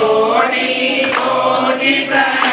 కోటి కోటి ప్రణామ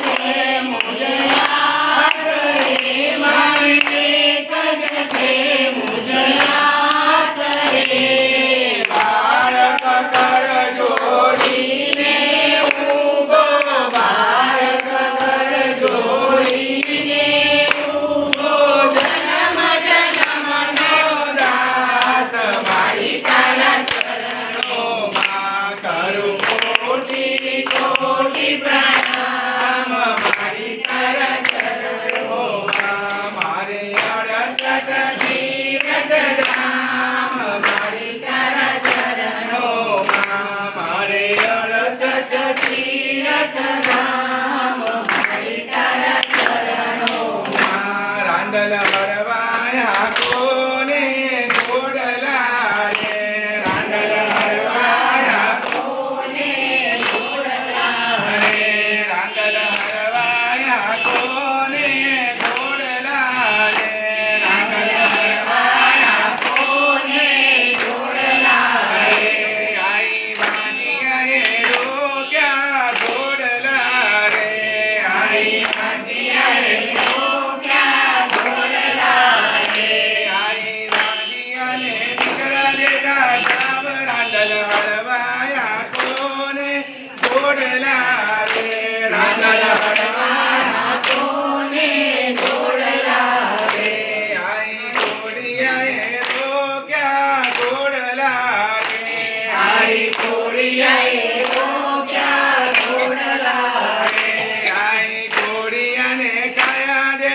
Thank you. Amen.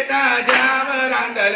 शेता जाव रांदल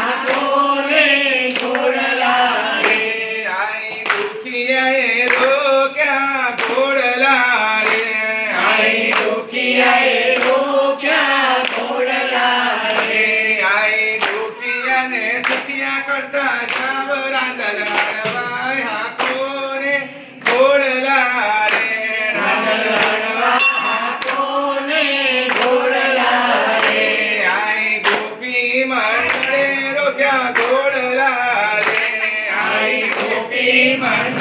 કરતા જાવ રાંધનાર વાયા કોને ઘોડલા રે રાંધનાર વાયા કોને ઘોડલા રે આઈ ગોપી મંડળે રોક્યા ઘોડલા રે આઈ ગોપી મંડળે